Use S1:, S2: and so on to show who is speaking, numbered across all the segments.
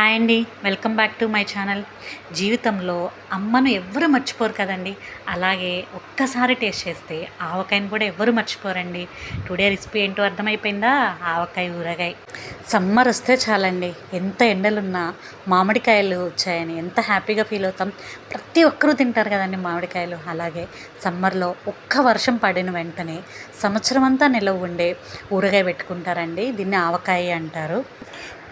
S1: Hi అండి. Welcome back to my channel. జీవితంలో అమ్మను ఎవ్వరు మర్చిపోరు కదండి. అలాగే ఒక్కసారి టేస్ట్ చేస్తే ఆవకాయని కూడా ఎవరు మర్చిపోరండి. టుడే రెసిపీ ఏంటో అర్థమైపోయిందా? ఆవకాయ ఊరగాయ. సమ్మర్ వస్తే చాలండి. ఎంత ఎండలున్నా మామిడికాయలు వచ్చాయని ఎంత హ్యాపీగా ఫీల్ అవుతాం. ప్రతి ఒక్కరూ తింటారు కదండి మామిడికాయలు. అలాగే సమ్మర్లో ఒక్క వర్షం పడిన వెంటనే సంవత్సరం అంతా నిలవ ఉండే ఊరగాయ పెట్టుకుంటారండి. దీన్ని ఆవకాయ అంటారు.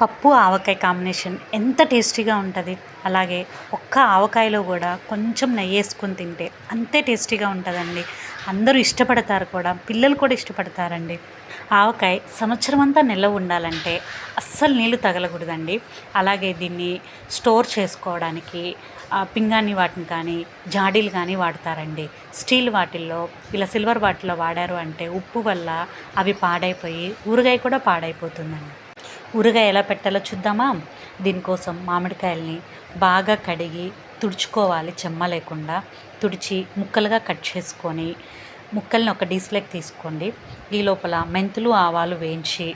S1: పప్పు ఆవకాయ కాంబినేషన్ ఎంత టేస్టీగా ఉంటుంది. అలాగే ఒక్క ఆవకాయలో కూడా కొంచెం నెయ్యి వేసుకొని తింటే అంతే టేస్టీగా ఉంటుందండి. అందరూ ఇష్టపడతారు కూడా పిల్లలు కూడా ఇష్టపడతారండి. ఆవకాయ సంవత్సరం అంతా నిల్వ ఉండాలంటే అస్సలు నీళ్ళు తగలకూడదండి. అలాగే దీన్ని స్టోర్ చేసుకోవడానికి పింగాణి వాటిని కానీ జాడీలు కానీ వాడతారండి. స్టీల్ వాటిల్లో ఇలా సిల్వర్ వాటిల్లో వాడారు అంటే ఉప్పు వల్ల అవి పాడైపోయి ఊరగాయ కూడా పాడైపోతుందండి. ఊరగాయ ఎలా పెట్టాలో చూద్దామా? దీనికోసం మామిడికాయల్ని బాగా కడిగి తుడుచుకోవాలి చెమ్మ లేకుండా. తుడిచి ముక్కలుగా కట్ చేసుకొని ముక్కల్ని ఒక డీస్లోకి తీసుకోండి. ఈ లోపల మెంతులు ఆవాలు వేయించి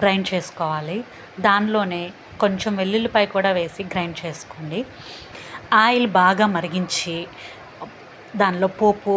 S1: గ్రైండ్ చేసుకోవాలి. దానిలోనే కొంచెం వెల్లుల్లిపాయ కూడా వేసి గ్రైండ్ చేసుకోండి. ఆయిల్ బాగా మరిగించి దానిలో పోపు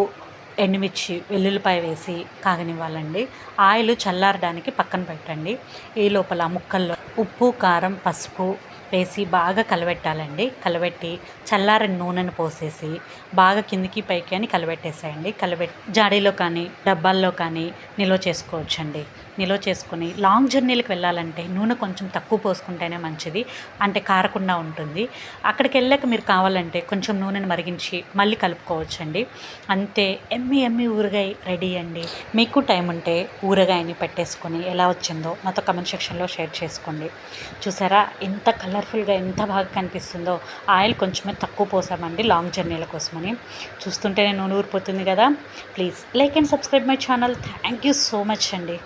S1: ఎండుమిర్చి వెల్లుల్లిపాయ వేసి కాగనివ్వాలండి. ఆయిల్ చల్లారడానికి పక్కన పెట్టండి. ఈ లోపల ముక్కల్లో ఉప్పు కారం పసుపు వేసి బాగా కలబెట్టాలండి కలబెట్టి చల్లారని నూనెను పోసేసి బాగా కిందికి పైకి అని కలబెట్టేసేయండి కలబెట్టి జాడీలో కానీ డబ్బాల్లో కానీ నిల్వ చేసుకోవచ్చండి. నిల్వ చేసుకుని లాంగ్ జర్నీలకు వెళ్ళాలంటే నూనె కొంచెం తక్కువ పోసుకుంటేనే మంచిది. అంటే కారకుండా ఉంటుంది. అక్కడికి వెళ్ళాక మీరు కావాలంటే కొంచెం నూనెను మరిగించి మళ్ళీ కలుపుకోవచ్చండి. అంతే ఎమ్మి ఎమ్మి ఊరగాయ రెడీ అండి. మీకు టైం ఉంటే ఊరగాయని పెట్టేసుకొని ఎలా వచ్చిందో నాతో కమెంట్ సెక్షన్లో షేర్ చేసుకోండి. చూసారా ఎంత కలర్ఫుల్గా ఎంత బాగా కనిపిస్తుందో. ఆయిల్ కొంచెమే తక్కువ పోసామండి లాంగ్ జర్నీల కోసమని. చూస్తుంటేనే నూనె ఊరిపోతుంది కదా. Please like and subscribe my channel. Thank you so much అండి.